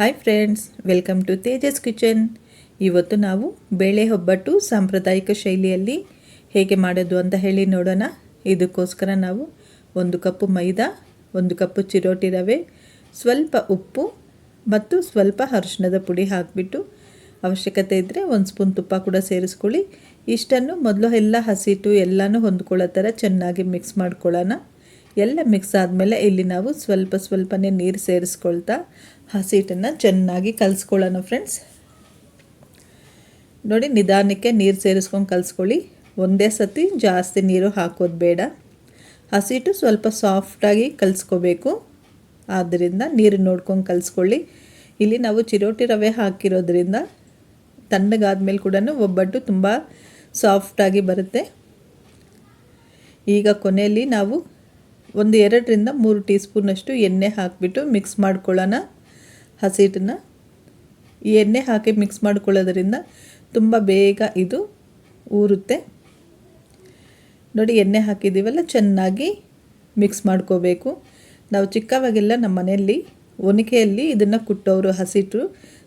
Hi friends welcome to Tejas kitchen ಇವತ್ತು ನಾವು ಬೇಳೆ ಒಬ್ಬಟ್ಟು ಸಾಂಪ್ರದಾಯಿಕ ಶೈಲಿಯಲ್ಲಿ ಹೇಗೆ ಮಾಡೋದು ಅಂತ ಹೇಳಿ ನೋಡೋಣ. ಇದಕ್ಕೋಸ್ಕರ ನಾವು ಒಂದು ಕಪ್ಪು ಮೈದಾ, ಒಂದು ಕಪ್ಪು ಚಿರೋಟಿ ರವೆ, ಸ್ವಲ್ಪ ಉಪ್ಪು ಮತ್ತು ಸ್ವಲ್ಪ ಅರಿಶಿಣದ ಪುಡಿ ಹಾಕಿಬಿಟ್ಟು ಅವಶ್ಯಕತೆ ಇದ್ದರೆ ಒಂದು ಸ್ಪೂನ್ ತುಪ್ಪ ಕೂಡ ಸೇರಿಸ್ಕೊಳ್ಳಿ. ಇಷ್ಟನ್ನು ಮೊದಲು ಎಲ್ಲ ಹಸಿಟ್ಟು ಎಲ್ಲನೂ ಹೊಂದ್ಕೊಳ್ಳೋ ಥರ ಚೆನ್ನಾಗಿ ಮಿಕ್ಸ್ ಮಾಡ್ಕೊಳ್ಳೋಣ. ಎಲ್ಲ ಮಿಕ್ಸ್ ಆದಮೇಲೆ ಇಲ್ಲಿ ನಾವು ಸ್ವಲ್ಪ ಸ್ವಲ್ಪನೇ ನೀರು ಸೇರಿಸ್ಕೊಳ್ತಾ ಹಸಿಟ್ಟನ್ನು ಚೆನ್ನಾಗಿ ಕಲಿಸ್ಕೊಳ್ಳೋಣ ಫ್ರೆಂಡ್ಸ್ ನೋಡಿ, ನಿಧಾನಕ್ಕೆ ನೀರು ಸೇರಿಸ್ಕೊಂಡು ಕಲಿಸ್ಕೊಳ್ಳಿ. ಒಂದೇ ಸತಿ ಜಾಸ್ತಿ ನೀರು ಹಾಕೋದು ಬೇಡ. ಹಸಿಟ್ಟು ಸ್ವಲ್ಪ ಸಾಫ್ಟಾಗಿ ಕಲಿಸ್ಕೋಬೇಕು. ಆದ್ದರಿಂದ ನೀರು ನೋಡ್ಕೊಂಡು ಕಲಿಸ್ಕೊಳ್ಳಿ. ಇಲ್ಲಿ ನಾವು ಚಿರೋಟಿ ರವೆ ಹಾಕಿರೋದ್ರಿಂದ ತಣ್ಣಗಾದ್ಮೇಲೆ ಕೂಡ ಒಬ್ಬಟ್ಟು ತುಂಬ ಸಾಫ್ಟಾಗಿ ಬರುತ್ತೆ. ಈಗ ಕೊನೆಯಲ್ಲಿ ನಾವು ಒಂದು ಎರಡರಿಂದ ಮೂರು ಟೀ ಸ್ಪೂನಷ್ಟು ಎಣ್ಣೆ ಹಾಕಿಬಿಟ್ಟು ಮಿಕ್ಸ್ ಮಾಡ್ಕೊಳ್ಳೋಣ ಹಸಿಟ್ಟನ್ನು ಈ ಎಣ್ಣೆ ಹಾಕಿ ಮಿಕ್ಸ್ ಮಾಡ್ಕೊಳ್ಳೋದ್ರಿಂದ ತುಂಬ ಬೇಗ ಇದು ಊರುತ್ತೆ. ನೋಡಿ, ಎಣ್ಣೆ ಹಾಕಿದ್ದೀವಲ್ಲ, ಚೆನ್ನಾಗಿ ಮಿಕ್ಸ್ ಮಾಡ್ಕೋಬೇಕು. ನಾವು ಚಿಕ್ಕವಾಗೆಲ್ಲ ನಮ್ಮ ಮನೆಯಲ್ಲಿ ಒನಕೆಯಲ್ಲಿ ಇದನ್ನು ಕುಟ್ಟೋರು ಹಸಿಟ್ಟು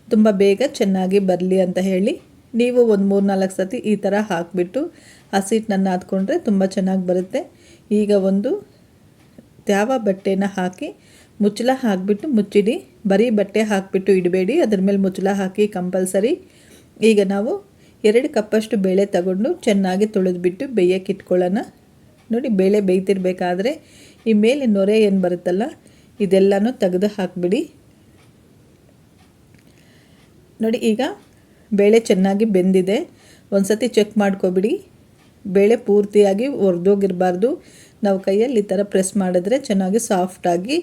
ತುಂಬ ಬೇಗ ಚೆನ್ನಾಗಿ ಬರಲಿ ಅಂತ ಹೇಳಿ ನೀವು ಒಂದು ಮೂರು ನಾಲ್ಕು ಸತಿ ಈ ಥರ ಹಾಕಿಬಿಟ್ಟು ಹಸಿಟ್ಟನ್ನು ಹಾಕ್ಕೊಂಡ್ರೆ ತುಂಬ ಚೆನ್ನಾಗಿ ಬರುತ್ತೆ. ಈಗ ಒಂದು ತ್ಯಾವ ಬಟ್ಟೆನ ಹಾಕಿ ಮುಚ್ಚಳ ಹಾಕಿಬಿಟ್ಟು ಮುಚ್ಚಿಡಿ. ಬರೀ ಬಟ್ಟೆ ಹಾಕಿಬಿಟ್ಟು ಇಡಬೇಡಿ. ಅದ್ರ ಮೇಲೆ ಮುಚ್ಚಳ ಹಾಕಿ ಕಂಪಲ್ಸರಿ ಈಗ ನಾವು ಎರಡು ಕಪ್ಪಷ್ಟು ಬೇಳೆ ತಗೊಂಡು ಚೆನ್ನಾಗಿ ತೊಳೆದುಬಿಟ್ಟು ಬೇಯಕ್ಕೆ ಇಟ್ಕೊಳ್ಳೋಣ. ನೋಡಿ, ಬೇಳೆ ಬೇಯ್ತಿರ್ಬೇಕಾದ್ರೆ ಈ ಮೇಲೆ ನೊರೆ ಏನು ಬರುತ್ತಲ್ಲ, ಇದೆಲ್ಲನೂ ತೆಗೆದು ಹಾಕಿಬಿಡಿ. ನೋಡಿ, ಈಗ ಬೇಳೆ ಚೆನ್ನಾಗಿ ಬೆಂದಿದೆ. ಒಂದು ಸತಿ ಚೆಕ್ ಮಾಡ್ಕೊಬಿಡಿ. ಬೇಳೆ ಪೂರ್ತಿಯಾಗಿ ಒರೆದೋಗಿರಬಾರ್ದು. ನಾವು ಕೈಯಲ್ಲಿ ಈ ಥರ ಪ್ರೆಸ್ ಮಾಡಿದ್ರೆ ಚೆನ್ನಾಗಿ ಸಾಫ್ಟಾಗಿ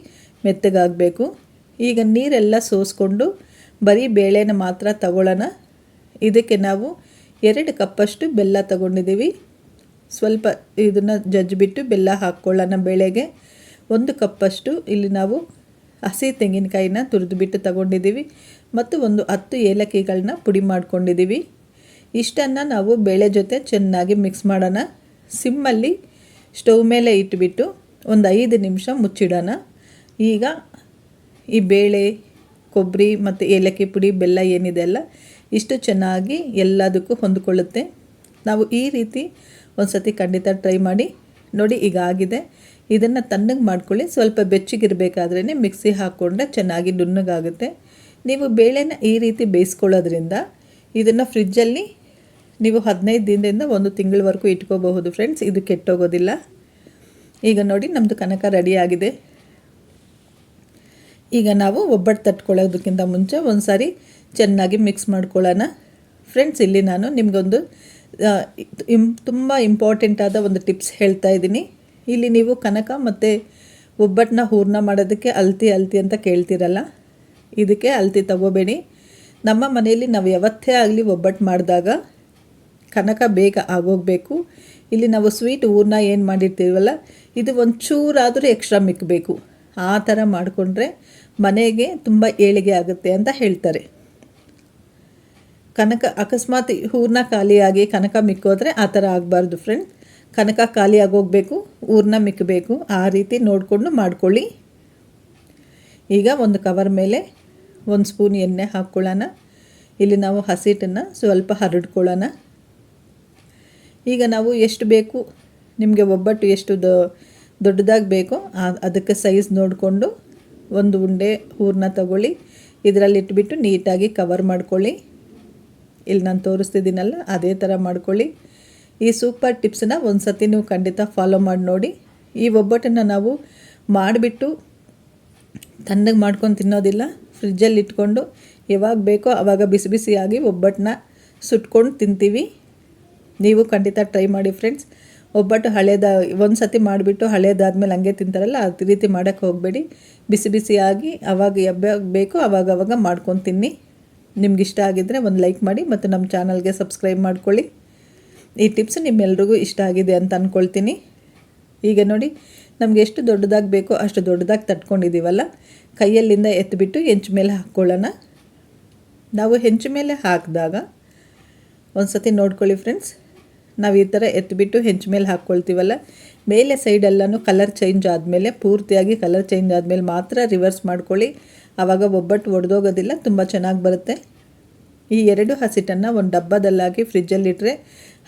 ಮೆತ್ತಗಾಗಬೇಕು. ಈಗ ನೀರೆಲ್ಲ ಸೋಸ್ಕೊಂಡು ಬರೀ ಬೇಳೆನ ಮಾತ್ರ ತಗೊಳ್ಳೋಣ. ಇದಕ್ಕೆ ನಾವು ಎರಡು ಕಪ್ಪಷ್ಟು ಬೆಲ್ಲ ತಗೊಂಡಿದ್ದೀವಿ. ಸ್ವಲ್ಪ ಇದನ್ನು ಜಜ್ಜಿಬಿಟ್ಟು ಬೆಲ್ಲ ಹಾಕ್ಕೊಳ್ಳೋಣ ಬೇಳೆಗೆ. ಒಂದು ಕಪ್ಪಷ್ಟು ಇಲ್ಲಿ ನಾವು ಹಸಿ ತೆಂಗಿನಕಾಯಿನ ತುರಿದುಬಿಟ್ಟು ತಗೊಂಡಿದ್ದೀವಿ. ಮತ್ತು ಒಂದು ಹತ್ತು ಏಲಕ್ಕಿಗಳನ್ನ ಪುಡಿ ಮಾಡ್ಕೊಂಡಿದ್ದೀವಿ. ಇಷ್ಟನ್ನು ನಾವು ಬೇಳೆ ಜೊತೆ ಚೆನ್ನಾಗಿ ಮಿಕ್ಸ್ ಮಾಡೋಣ. ಸಿಮ್ಮಲ್ಲಿ ಸ್ಟವ್ ಮೇಲೆ ಇಟ್ಬಿಟ್ಟು ಒಂದು ಐದು ನಿಮಿಷ ಮುಚ್ಚಿಡೋಣ. ಈಗ ಈ ಬೇಳೆ, ಕೊಬ್ಬರಿ ಮತ್ತು ಏಲಕ್ಕಿ ಪುಡಿ, ಬೆಲ್ಲ ಏನಿದೆ ಅಲ್ಲ ಇಷ್ಟು ಚೆನ್ನಾಗಿ ಎಲ್ಲದಕ್ಕೂ ಹೊಂದ್ಕೊಳ್ಳುತ್ತೆ. ನಾವು ಈ ರೀತಿ ಒಂದು ಸತಿ ಖಂಡಿತ ಟ್ರೈ ಮಾಡಿ ನೋಡಿ ಈಗ ಆಗಿದೆ. ಇದನ್ನು ತಣ್ಣಗೆ ಮಾಡ್ಕೊಳ್ಳಿ. ಸ್ವಲ್ಪ ಬೆಚ್ಚಗಿರಬೇಕಾದ್ರೇ ಮಿಕ್ಸಿ ಹಾಕ್ಕೊಂಡ್ರೆ ಚೆನ್ನಾಗಿ ನುಣ್ಣಗಾಗುತ್ತೆ. ನೀವು ಬೇಳೆನ ಈ ರೀತಿ ಬೇಯಿಸ್ಕೊಳ್ಳೋದ್ರಿಂದ ಇದನ್ನು ಫ್ರಿಜ್ಜಲ್ಲಿ ನೀವು ಹದಿನೈದು ದಿನದಿಂದ ಒಂದು ತಿಂಗಳವರೆಗೂ ಇಟ್ಕೋಬಹುದು ಫ್ರೆಂಡ್ಸ್ ಇದು ಕೆಟ್ಟೋಗೋದಿಲ್ಲ. ಈಗ ನೋಡಿ ನಮ್ಮದು ಕನಕ ರೆಡಿಯಾಗಿದೆ ಈಗ ನಾವು ಒಬ್ಬಟ್ಟು ತಟ್ಕೊಳ್ಳೋದಕ್ಕಿಂತ ಮುಂಚೆ ಒಂದು ಸಾರಿ ಚೆನ್ನಾಗಿ ಮಿಕ್ಸ್ ಮಾಡ್ಕೊಳ್ಳೋಣ. ಫ್ರೆಂಡ್ಸ್ ಇಲ್ಲಿ ನಾನು ನಿಮಗೊಂದು ಇಮ್ ತುಂಬ ಇಂಪಾರ್ಟೆಂಟ್ ಆದ ಒಂದು ಟಿಪ್ಸ್ ಹೇಳ್ತಾ ಇದ್ದೀನಿ. ಇಲ್ಲಿ ನೀವು ಕನಕ ಮತ್ತು ಒಬ್ಬಟ್ಟನ್ನ ಹೂರ್ಣ ಮಾಡೋದಕ್ಕೆ ಅಲ್ತಿ ಅಲ್ತಿ ಅಂತ ಕೇಳ್ತಿರಲ್ಲ? ಇದಕ್ಕೆ ಅಲ್ತಿ ತಗೋಬೇಡಿ. ನಮ್ಮ ಮನೆಯಲ್ಲಿ ನಾವು ಯಾವತ್ತೇ ಆಗಲಿ ಒಬ್ಬಟ್ಟು ಮಾಡಿದಾಗ ಕನಕ ಬೇಗ ಆಗೋಗಬೇಕು. ಇಲ್ಲಿ ನಾವು ಸ್ವೀಟ್ ಹೂರ್ಣ ಏನು ಮಾಡಿರ್ತೀವಲ್ಲ, ಇದು ಒಂಚೂರಾದರೂ ಚೂರಾದರೂ ಎಕ್ಸ್ಟ್ರಾ ಮಿಕ್ಕಬೇಕು ಆ ಥರ ಮಾಡಿಕೊಂಡ್ರೆ ಮನೆಗೆ ತುಂಬ ಏಳಿಗೆ ಆಗುತ್ತೆ ಅಂತ ಹೇಳ್ತಾರೆ. ಕನಕ ಅಕಸ್ಮಾತ್ ಹೂರ್ಣ ಖಾಲಿಯಾಗಿ ಕನಕ ಮಿಕ್ಕೋದ್ರೆ ಆ ಥರ ಆಗಬಾರ್ದು ಫ್ರೆಂಡ್ ಕನಕ ಖಾಲಿ ಆಗೋಗಬೇಕು ಹೂರ್ಣ ಮಿಕ್ಕಬೇಕು ಆ ರೀತಿ ನೋಡಿಕೊಂಡು ಮಾಡ್ಕೊಳ್ಳಿ. ಈಗ ಒಂದು ಕವರ್ ಮೇಲೆ ಒಂದು ಸ್ಪೂನ್ ಎಣ್ಣೆ ಹಾಕ್ಕೊಳ್ಳೋಣ. ಇಲ್ಲಿ ನಾವು ಹಸಿಟ್ಟನ್ನು ಸ್ವಲ್ಪ ಹರಡ್ಕೊಳ್ಳೋಣ. ಈಗ ನಾವು ಎಷ್ಟು ಬೇಕು, ನಿಮಗೆ ಒಬ್ಬಟ್ಟು ಎಷ್ಟು ದೊಡ್ಡದಾಗಿ ಬೇಕೋ ಅದಕ್ಕೆ ಸೈಜ್ ನೋಡಿಕೊಂಡು ಒಂದು ಉಂಡೆ ಹೂರನ್ನ ತಗೊಳ್ಳಿ. ಇದರಲ್ಲಿ ಇಟ್ಬಿಟ್ಟು ನೀಟಾಗಿ ಕವರ್ ಮಾಡ್ಕೊಳ್ಳಿ. ಇಲ್ಲಿ ನಾನು ತೋರಿಸ್ತಿದ್ದೀನಲ್ಲ, ಅದೇ ಥರ ಮಾಡ್ಕೊಳ್ಳಿ. ಈ ಸೂಪರ್ ಟಿಪ್ಸನ್ನ ಒಂದು ಸತಿ ನೀವು ಖಂಡಿತ ಫಾಲೋ ಮಾಡಿ ನೋಡಿ. ಈ ಒಬ್ಬಟ್ಟನ್ನು ನಾವು ಮಾಡಿಬಿಟ್ಟು ತಣ್ಣಗೆ ಮಾಡ್ಕೊಂಡು ತಿನ್ನೋದಿಲ್ಲ. ಫ್ರಿಜ್ಜಲ್ಲಿ ಇಟ್ಕೊಂಡು ಯಾವಾಗ ಬೇಕೋ ಆವಾಗ ಬಿಸಿ ಬಿಸಿಯಾಗಿ ಒಬ್ಬಟ್ಟನ್ನ ಸುಟ್ಕೊಂಡು ತಿಂತೀವಿ. ನೀವು ಖಂಡಿತ ಟ್ರೈ ಮಾಡಿ ಫ್ರೆಂಡ್ಸ್ ಒಬ್ಬಟ್ಟು ಹಳೇದ ಒಂದು ಸತಿ ಮಾಡಿಬಿಟ್ಟು ಹಳೇದಾದ್ಮೇಲೆ ಹಂಗೆ ತಿಂತಾರಲ್ಲ, ಆ ರೀತಿ ಮಾಡೋಕ್ಕೆ ಹೋಗಬೇಡಿ. ಬಿಸಿ ಬಿಸಿಯಾಗಿ ಅವಾಗ ಯಾವಾಗ ಬೇಕೋ ಅವಾಗ ಅವಾಗ ಮಾಡ್ಕೊಂಡು ತಿನ್ನಿ. ನಿಮ್ಗೆ ಇಷ್ಟ ಆಗಿದ್ದರೆ ಒಂದು ಲೈಕ್ ಮಾಡಿ ಮತ್ತು ನಮ್ಮ ಚಾನಲ್ಗೆ ಸಬ್ಸ್ಕ್ರೈಬ್ ಮಾಡ್ಕೊಳ್ಳಿ. ಈ ಟಿಪ್ಸ್ ನಿಮ್ಮೆಲ್ರಿಗೂ ಇಷ್ಟ ಆಗಿದೆ ಅಂತ ಅಂದ್ಕೊಳ್ತೀನಿ ಈಗ ನೋಡಿ, ನಮ್ಗೆ ಎಷ್ಟು ದೊಡ್ಡದಾಗಿ ಬೇಕೋ ಅಷ್ಟು ದೊಡ್ಡದಾಗಿ ತಟ್ಕೊಂಡಿದ್ದೀವಲ್ಲ ಕೈಯಲ್ಲಿಂದ ಎತ್ತಿಬಿಟ್ಟು ಹೆಂಚು ಮೇಲೆ ಹಾಕ್ಕೊಳ್ಳೋಣ. ನಾವು ಹೆಂಚು ಮೇಲೆ ಹಾಕಿದಾಗ ಒಂದು ಸತಿ ನೋಡ್ಕೊಳ್ಳಿ ಫ್ರೆಂಡ್ಸ್ ನಾವು ಈ ಥರ ಎತ್ತಿಬಿಟ್ಟು ಹೆಂಚು ಮೇಲೆ ಹಾಕ್ಕೊಳ್ತೀವಲ್ಲ? ಮೇಲೆ ಸೈಡೆಲ್ಲನೂ ಕಲರ್ ಚೇಂಜ್ ಆದಮೇಲೆ, ಪೂರ್ತಿಯಾಗಿ ಕಲರ್ ಚೇಂಜ್ ಆದಮೇಲೆ ಮಾತ್ರ ರಿವರ್ಸ್ ಮಾಡ್ಕೊಳ್ಳಿ. ಆವಾಗ ಒಬ್ಬಟ್ಟು ಒಡೆದೋಗೋದಿಲ್ಲ, ತುಂಬ ಚೆನ್ನಾಗಿ ಬರುತ್ತೆ. ಈ ಎರಡು ಹಸಿಟನ್ನು ಒಂದು ಡಬ್ಬದಲ್ಲಾಕಿ ಫ್ರಿಜ್ಜಲ್ಲಿಟ್ಟರೆ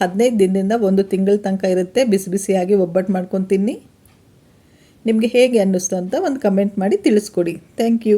ಹದಿನೈದು ದಿನದಿಂದ ಒಂದು ತಿಂಗಳ ತನಕ ಇರುತ್ತೆ. ಬಿಸಿ ಬಿಸಿಯಾಗಿ ಒಬ್ಬಟ್ಟು ಮಾಡ್ಕೊಂಡು ತಿನ್ನಿ. ನಿಮಗೆ ಹೇಗೆ ಅನ್ನಿಸ್ತು ಅಂತ ಒಂದು ಕಮೆಂಟ್ ಮಾಡಿ ತಿಳಿಸ್ಕೊಡಿ. Thank you